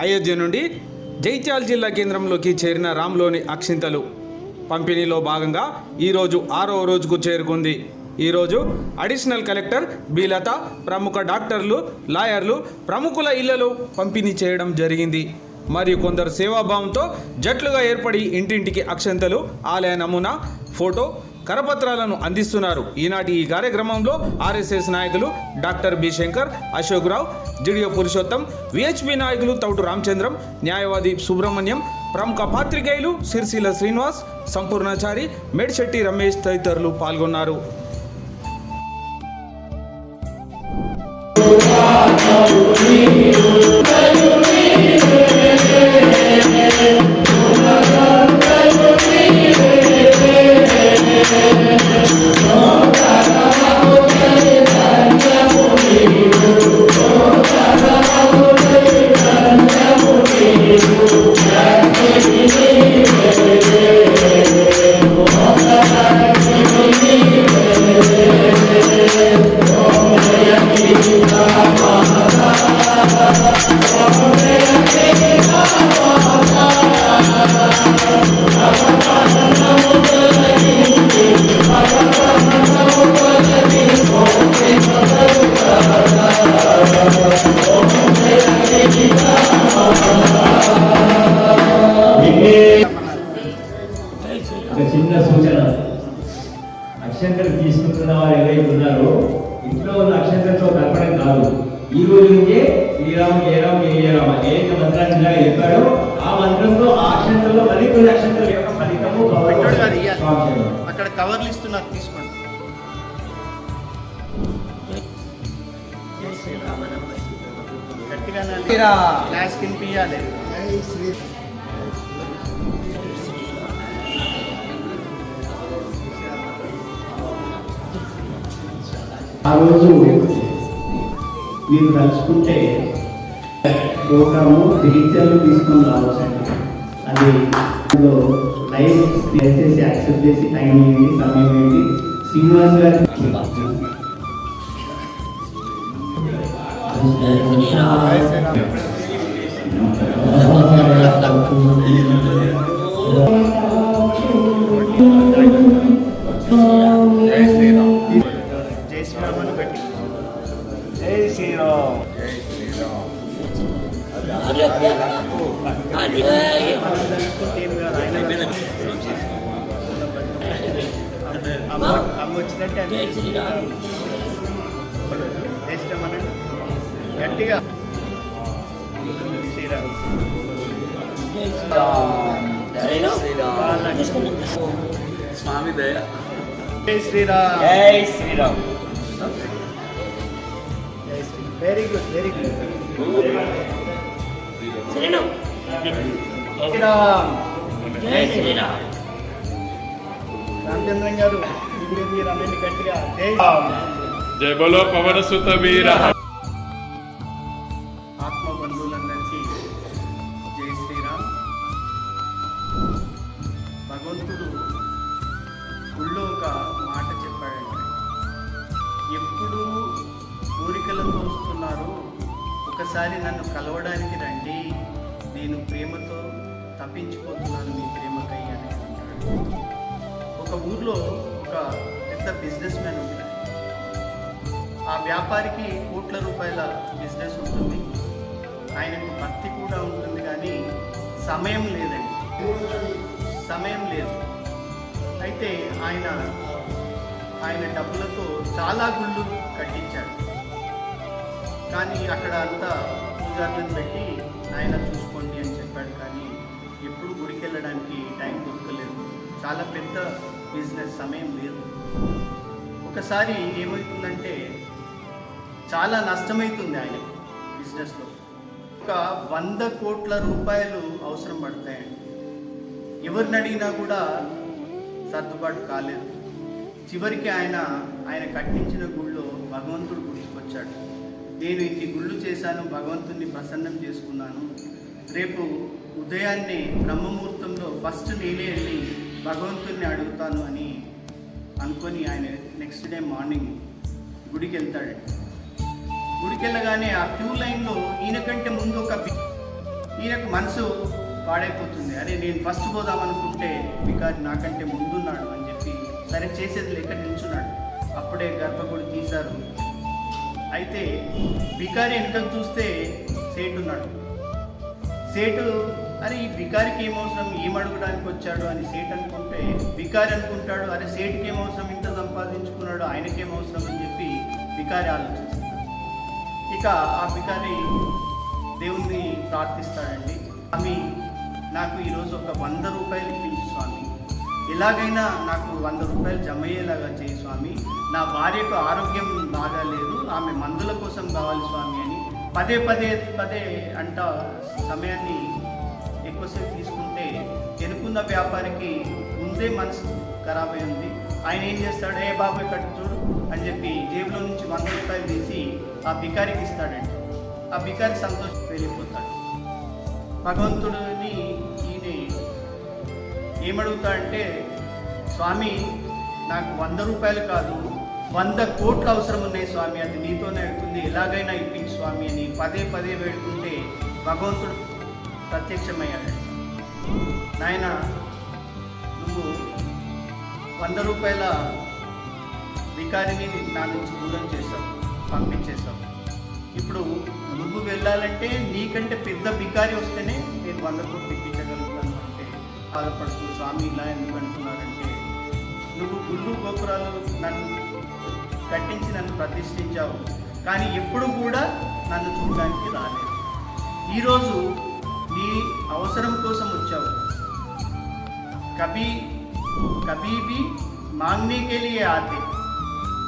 అయోధ్య నుండి జైత్యాల జిల్లా కేంద్రంలోకి చేరిన రామ్లోని అక్షింతలు. పంపిణీలో భాగంగా ఈరోజు ఆరో రోజుకు చేరుకుంది. ఈరోజు అడిషనల్ కలెక్టర్ బీలత ప్రముఖ డాక్టర్లు లాయర్లు ప్రముఖుల ఇళ్ళలో పంపిణీ చేయడం జరిగింది. మరియు కొందరు సేవాభావంతో జట్లుగా ఏర్పడి ఇంటింటికి అక్షంతలు ఆలయ నమూనా ఫోటో కరపత్రాలను అందిస్తున్నారు. ఈనాటి ఈ కార్యక్రమంలో ఆర్ఎస్ఎస్ నాయకులు డాక్టర్ బి శంకర్ అశోక్ రావు జిడియో పురుషోత్తం విహెచ్పి నాయకులు తౌటు రామచంద్రం న్యాయవాది సుబ్రహ్మణ్యం ప్రముఖ పాత్రికేయులు సిరిసిల శ్రీనివాస్ సంపూర్ణాచారి మేడ్శెట్టి రమేష్ తదితరులు పాల్గొన్నారు. అక్షంతలు తీసుకుంటున్న వారు ఎవరైతే ఉన్నారో ఇంట్లో ఉన్న అక్షంతలతో కలపడం కాదు. ఈ రోజు నుంచే శ్రీరామ జయరామ జయ జయరామ ఏదైతే మంత్రాన్ని ఇందాక చెప్పాడో. ఆ మంత్రంతో ఆ అక్షంతల్లో మళ్ళీ కొన్ని అక్షంతల యొక్క ఫలితము కాదు అక్కడ కవర్లు ఇస్తున్నారు తీసుకోండి. గట్టిగా గ్లాస్ కినిపియాలి ఆ రోజు మీరు తలుచుకుంటే ప్రోగ్రాము డిజిటల్ తీసుకొని రావచ్చండి అది అందులో లైవ్ దయచేసి యాక్సెప్ట్ చేసి టైం ఏంటి సమయం ఏంటి శ్రీనివాస్ గారు Thank you. అమ్మ వచ్చినట్టే అనండి గట్టిగా శ్రీరామ్. స్వామి దయ జై శ్రీరామ్ జై శ్రీరామ్ జై Shriram very good very good జై శ్రీరామ్. రామచంద్రన్ గారు గట్టిగా. జై జయ బలో పవన సుత వీర. ఆత్మ బంధువులందరికీ జై శ్రీరామ్. భగవంతుడు గుళ్ళో ఒక మాట చెప్పాడంటే ఎప్పుడు కోరికలతో వస్తున్నారు. ఒకసారి నన్ను కలవడానికి రండి. నేను ప్రేమతో తప్పించిపోతున్నాను మీ ప్రేమకై అని అంటాడు. ఒక ఊర్లో ఒక పెద్ద బిజినెస్ మ్యాన్ ఉంటాడు ఆ వ్యాపారికి కోట్ల రూపాయల బిజినెస్ ఉంటుంది. ఆయనకు భక్తి కూడా ఉంటుంది కానీ సమయం లేదండి. సమయం లేదు. అయితే ఆయన ఆయన డబ్బులతో చాలా గుళ్ళు కట్టించాడు. కానీ అక్కడ అంతా పూజార్లను పెట్టి ఆయన చూసుకోండి వెళ్ళడానికి టైం దొరకలేదు. చాలా పెద్ద బిజినెస్ సమయం లేదు. ఒకసారి ఏమవుతుందంటే చాలా నష్టమవుతుంది ఆయన బిజినెస్లో. ఒక వంద కోట్ల రూపాయలు అవసరం పడతాయండి ఎవరిని అడిగినా కూడా సర్దుబాటు కాలేదు. చివరికి ఆయన ఆయన కట్టించిన గుళ్ళో భగవంతుడు గుర్తుకొచ్చాడు. నేను ఇన్ని గుళ్ళు చేశాను భగవంతుని ప్రసన్నం చేసుకున్నాను. రేపు ఉదయాన్నే బ్రహ్మముహూర్తంలో ఫస్ట్ నేనే వెళ్ళి భగవంతుడిని అడుగుతాను అని అనుకొని ఆయన నెక్స్ట్ డే మార్నింగ్ గుడికి వెళ్తాడు గుడికి వెళ్ళగానే ఆ క్యూ లైన్లో ఈయన కంటే ముందు ఒక ఈయనకు మనసు పాడైపోతుంది. అరే నేను ఫస్ట్ పోదాం అనుకుంటే బికారి నాకంటే ముందున్నాడు అని చెప్పి సరే చేసేది లేక నిల్చున్నాడు. అప్పుడే గర్భగుడి తీశారు. అయితే బికారి వెనుకకు చూస్తే సేటు ఉన్నాడు. సేటు అరే ఈ బికారికి ఏమవసరం ఏం అడగడానికి వచ్చాడు అని సేట్ అనుకుంటే బికారి అనుకుంటాడు అరే సేటుకి ఏమవసరం ఇంత సంపాదించుకున్నాడు ఆయనకేమవసరం అని చెప్పి బికారి ఆలోచిస్తాడు. ఇక ఆ బికారి దేవుణ్ణి ప్రార్థిస్తాడండి. స్వామి నాకు ఈరోజు ఒక వంద రూపాయలు ఇప్పించు స్వామి. ఎలాగైనా నాకు వంద రూపాయలు జమ అయ్యేలాగా చేయి స్వామి. నా భార్యకు ఆరోగ్యం బాగాలేదు ఆమె మందుల కోసం కావాలి స్వామి అని పదే పదే పదే అంట సమయాన్ని ఎక్కువసేపు తీసుకుంటే ఎనుకున్న వ్యాపారికి ముందే మనసు ఖరాబ్ అయింది ఆయన ఏం చేస్తాడు? ఏ బాబు ఇక్కడ చూడు అని చెప్పి జేబులో నుంచి వంద రూపాయలు తీసి ఆ బికారికి ఇస్తాడండి. ఆ బికారి సంతోషం వెళ్ళిపోతాడు. భగవంతుడిని ఈయన ఏమడుగుతాడంటే స్వామి నాకు వంద రూపాయలు కాదు వంద కోట్లు అవసరం ఉన్నాయి స్వామి. అది నీతోనే అవుతుంది ఎలాగైనా ఇప్పించు స్వామి అని పదే పదే వేడుకుంటే భగవంతుడు ప్రత్యక్షమయ్యాడు. నాయన నువ్వు వంద రూపాయల వికారిని నా నుంచి దూరం చేశావు పంపించేశావు. ఇప్పుడు నువ్వు వెళ్ళాలంటే నీకంటే పెద్ద బికారి వస్తేనే నేను వంద రూపాయలు తెప్పించగలుగుతాను అంటే బాధపడుతూ స్వామి ఇలా ఎందుకు నువ్వు గుళ్ళు గోపురాలు నన్ను కట్టించి నన్ను ప్రతిష్ఠించావు కానీ ఎప్పుడు కూడా నన్ను చూడడానికి రాలేదు. ఈరోజు నీ అవసరం కోసం వచ్చావు. కభీ కభీ భీ మాంగ్నే ఆతే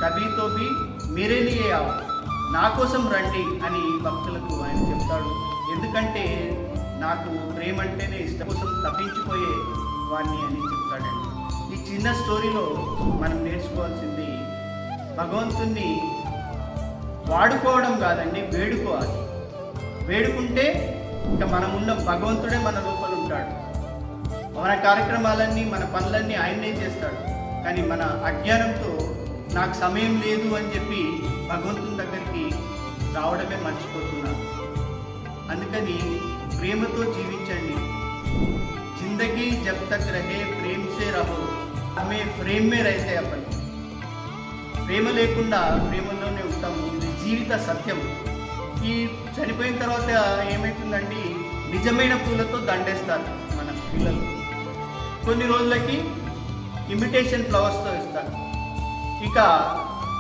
కబీతో బి భీ మీరే ఆవు. నా కోసం రండి అని భక్తులకు ఆయన చెప్తాడు. ఎందుకంటే నాకు ప్రేమ అంటేనే ఇష్టం కోసం తప్పించిపోయే వాణ్ణి అని చెప్తాడండి ఈ చిన్న స్టోరీలో మనం నేర్చుకోవాల్సింది భగవంతుణ్ణి వాడుకోవడం కాదండి వేడుకోవాలి. వేడుకుంటే ఇంకా మనమున్న భగవంతుడే మన లోపల ఉంటాడు. మన కార్యక్రమాలన్నీ మన పనులన్నీ ఆయనే చేస్తాడు. కానీ మన అజ్ఞానంతో నాకు సమయం లేదు అని చెప్పి భగవంతుని దగ్గరికి రావడమే మర్చిపోతున్నాను. అందుకని ప్రేమతో జీవించండి. జిందగీ జబ్ తక్ రహే ప్రేమ్ సే రహో. ఆమె ప్రేమ్ రైతే అప్పటి ప్రేమ లేకుండా ప్రేమలోనే ఉంటాము. ఇది జీవిత సత్యం ఈ చనిపోయిన తర్వాత ఏమవుతుందండి నిజమైన పూలతో దండేస్తారు మన పిల్లలు. కొన్ని రోజులకి ఇమిటేషన్ ఫ్లవర్స్తో ఇస్తారు. ఇక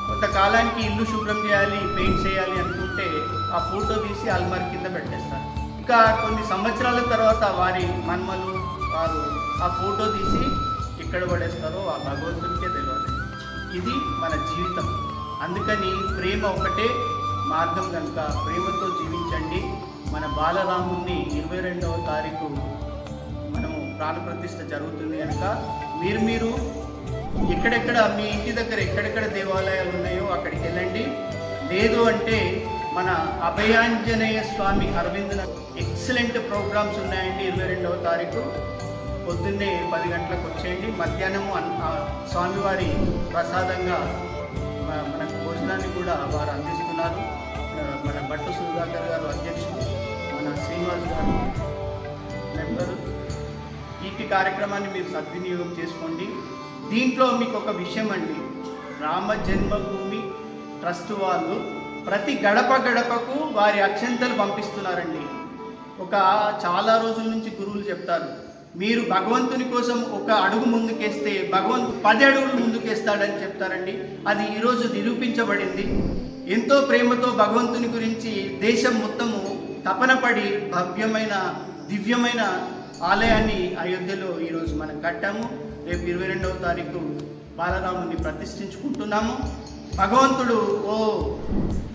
కొంతకాలానికి ఇల్లు శుభ్రం చేయాలి పెయింట్ చేయాలి అనుకుంటే ఆ ఫోటో తీసి అల్మార్ కింద పెట్టేస్తారు. ఇక కొన్ని సంవత్సరాల తర్వాత వారి మన్మలు వారు ఆ ఫోటో తీసి ఎక్కడ పడేస్తారో ఆ భగవంతునికే తెలియాలి ఇది మన జీవితం. అందుకని ప్రేమ ఒకటే మార్గం కనుక ప్రేమతో జీవించండి. మన బాలరాముణ్ణి ఇరవై రెండవ తారీఖు మనము ప్రాణప్రతిష్ఠ జరుగుతుంది కనుక మీరు మీరు ఎక్కడెక్కడ మీ ఇంటి దగ్గర ఎక్కడెక్కడ దేవాలయాలు ఉన్నాయో అక్కడికి వెళ్ళండి. లేదు అంటే మన అభయాంజనేయ స్వామి అరవింద్ ఎక్సలెంట్ ప్రోగ్రామ్స్ ఉన్నాయండి ఇరవై రెండవ తారీఖు. పొద్దున్నే పది గంటలకు వచ్చేయండి. మధ్యాహ్నము స్వామివారి ప్రసాదంగా మనకు భోజనాన్ని కూడా వారు అందిస్తున్నారు. మన భట్టు సుధాకర్ గారు అధ్యక్షుడు మన శ్రీనివాస్ గారు మెంబరు. ఈ కార్యక్రమాన్ని మీరు సద్వినియోగం చేసుకోండి. దీంట్లో మీకు ఒక విషయం అండి. రామ జన్మభూమి ట్రస్ట్ వాళ్ళు ప్రతి గడప గడపకు వారి అక్షంతలు పంపిస్తున్నారండి. ఒక చాలా రోజుల నుంచి గురువులు చెప్తారు మీరు భగవంతుని కోసం ఒక అడుగు ముందుకేస్తే భగవంతు పది అడుగులు ముందుకేస్తాడని చెప్తారండి. అది ఈరోజు నిరూపించబడింది. ఎంతో ప్రేమతో భగవంతుని గురించి దేశం మొత్తము తపనపడి భవ్యమైన దివ్యమైన ఆలయాన్ని అయోధ్యలో ఈరోజు మనం కట్టాము. రేపు ఇరవై రెండవ తారీఖు బాలరాముని ప్రతిష్ఠించుకుంటున్నాము. భగవంతుడు ఓ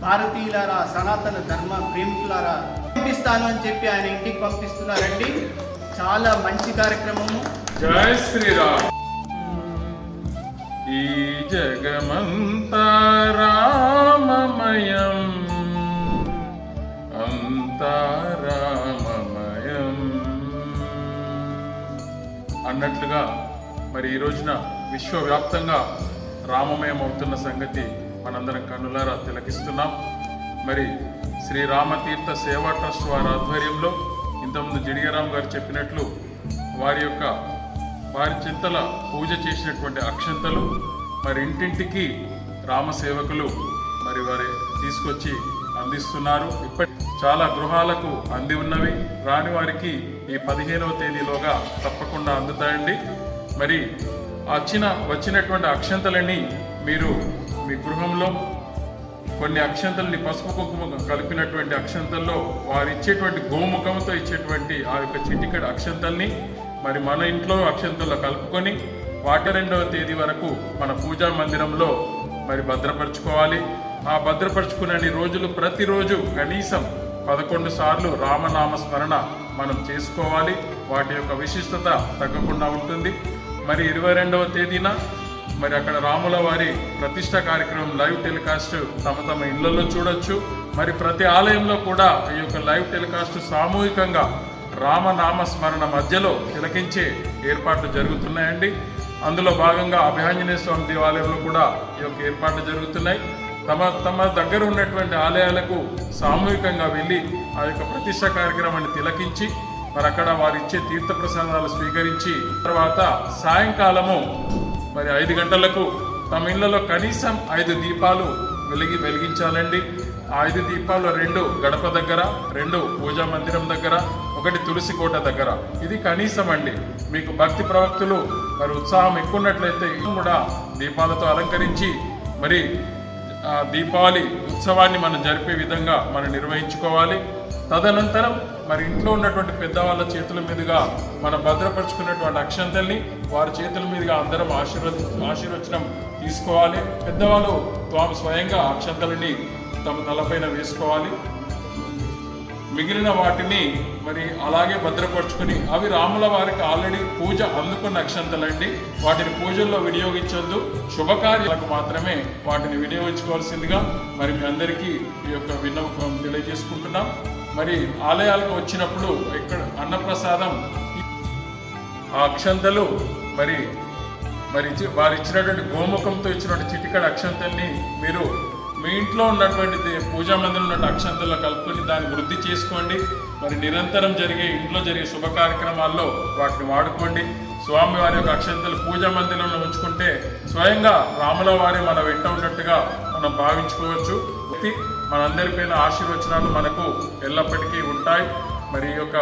భారతీయులారా సనాతన ధర్మ ప్రేమికులారా పంపిస్తాను అని చెప్పి ఆయన ఇంటికి పంపిస్తున్నారండి. చాలా మంచి కార్యక్రమము. జై శ్రీరామ్. ఈ జగమంతా రామమయం. అంతా రామమయం. అన్నట్లుగా మరి ఈ రోజున విశ్వవ్యాప్తంగా రామమయం అవుతున్న సంగతి మనందరం కన్నులారా తిలకిస్తున్నాం. మరి శ్రీ రామతీర్థ సేవా ట్రస్ట్ వారి ఆధ్వర్యంలో ఇంతకుముందు జడిగరామ్ గారు చెప్పినట్లు వారి యొక్క వారి చింతల పూజ చేసినటువంటి అక్షంతలు మరి ఇంటింటికి రామ సేవకులు మరి వారి తీసుకొచ్చి అందిస్తున్నారు. ఇప్పటి చాలా గృహాలకు అంది ఉన్నవి. రాని వారికి ఈ పదిహేనవ తేదీలోగా తప్పకుండా అందుతాయండి. మరి వచ్చిన వచ్చినటువంటి అక్షంతలని మీరు మీ గృహంలో కొన్ని అక్షంతల్ని పసుపు కుంకుమ కలిపినటువంటి అక్షంతల్లో వారు ఇచ్చేటువంటి గోముఖంతో ఇచ్చేటువంటి ఆ యొక్క చిటికడ అక్షంతల్ని మరి మన ఇంట్లో అక్షంతుల్లో కలుపుకొని వాటి రెండవ తేదీ వరకు మన పూజా మందిరంలో మరి భద్రపరచుకోవాలి. ఆ భద్రపరచుకునే రోజులు ప్రతిరోజు కనీసం పదకొండు సార్లు రామనామ స్మరణ మనం చేసుకోవాలి. వాటి యొక్క విశిష్టత తగ్గకుండా ఉంటుంది. మరి ఇరవై రెండవ తేదీన మరి అక్కడ రాముల వారి ప్రతిష్ట కార్యక్రమం లైవ్ టెలికాస్ట్ తమ తమ ఇళ్ళలో చూడొచ్చు. మరి ప్రతి ఆలయంలో కూడా ఈ యొక్క లైవ్ టెలికాస్ట్ సామూహికంగా రామనామ స్మరణ మధ్యలో తిలకించే ఏర్పాట్లు జరుగుతున్నాయండి. అందులో భాగంగా అభయాంజనేయ స్వామి దేవాలయంలో కూడా ఈ యొక్క ఏర్పాట్లు జరుగుతున్నాయి. తమ తమ దగ్గర ఉన్నటువంటి ఆలయాలకు సామూహికంగా వెళ్ళి ఆ యొక్క ప్రతిష్ట కార్యక్రమాన్ని తిలకించి మరి అక్కడ వారు ఇచ్చే తీర్థ ప్రసాదాలు స్వీకరించి తర్వాత సాయంకాలము మరి ఐదు గంటలకు తమ ఇళ్ళలో కనీసం ఐదు దీపాలు వెలిగి వెలిగించాలండి. ఐదు దీపాలు రెండు గడప దగ్గర రెండు పూజా మందిరం దగ్గర ఒకటి తులసి కోట దగ్గర. ఇది కనీసం అండి. మీకు భక్తి ప్రవక్తులు మరి ఉత్సాహం ఎక్కువ ఉన్నట్లయితే కూడా దీపాలతో అలంకరించి మరి దీపావళి ఉత్సవాన్ని మనం జరిపే విధంగా మనం నిర్వహించుకోవాలి. తదనంతరం మరి ఇంట్లో ఉన్నటువంటి పెద్దవాళ్ళ చేతుల మీదుగా మనం భద్రపరుచుకున్నటువంటి అక్షంతల్ని వారి చేతుల మీదుగా అందరం ఆశీర్వ ఆశీర్వచనం తీసుకోవాలి. పెద్దవాళ్ళు తాము స్వయంగా అక్షంతలని తమ తలపైన వేసుకోవాలి. మిగిలిన వాటిని మరి అలాగే భద్రపరుచుకుని అవి రాముల వారికి ఆల్రెడీ పూజ అందుకున్న అక్షంతలండి. వాటిని పూజల్లో వినియోగించొద్దు. శుభకార్యాలకు మాత్రమే వాటిని వినియోగించుకోవాల్సిందిగా మరి మీ అందరికీ ఈ యొక్క విన్నపం తెలియజేసుకుంటున్నాం. మరి ఆలయాలకు వచ్చినప్పుడు ఇక్కడ అన్నప్రసాదం ఆ అక్షంతలు మరి మరి ఇచ్చి- వారు ఇచ్చినటువంటి గోముఖంతో ఇచ్చినటువంటి చిటికడ అక్షంతల్ని మీరు మీ ఇంట్లో ఉన్నటువంటి పూజా మందిరంలో ఉన్న అక్షంతల్లో కలుపుకొని దాన్ని వృద్ధి చేసుకోండి. మరి నిరంతరం జరిగే ఇంట్లో జరిగే శుభ కార్యక్రమాల్లో వాటిని వాడుకోండి. స్వామి వారి యొక్క అక్షంతలు పూజా మందిరంలో ఉంచుకుంటే స్వయంగా రాముల వారి మన వెంట ఉన్నట్టుగా మనం భావించుకోవచ్చు. మనందరి మనందరిపైన ఆశీర్వచనాలు మనకు ఎల్లప్పటికీ ఉంటాయి. మరి ఈ యొక్క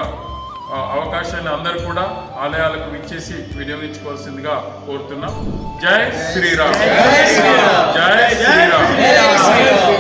అవకాశాన్ని అందరూ కూడా ఆలయాలకు విచ్చేసి వినియోగించుకోవాల్సిందిగా కోరుతున్నాం. జై శ్రీరామ్. జై శ్రీరామ్.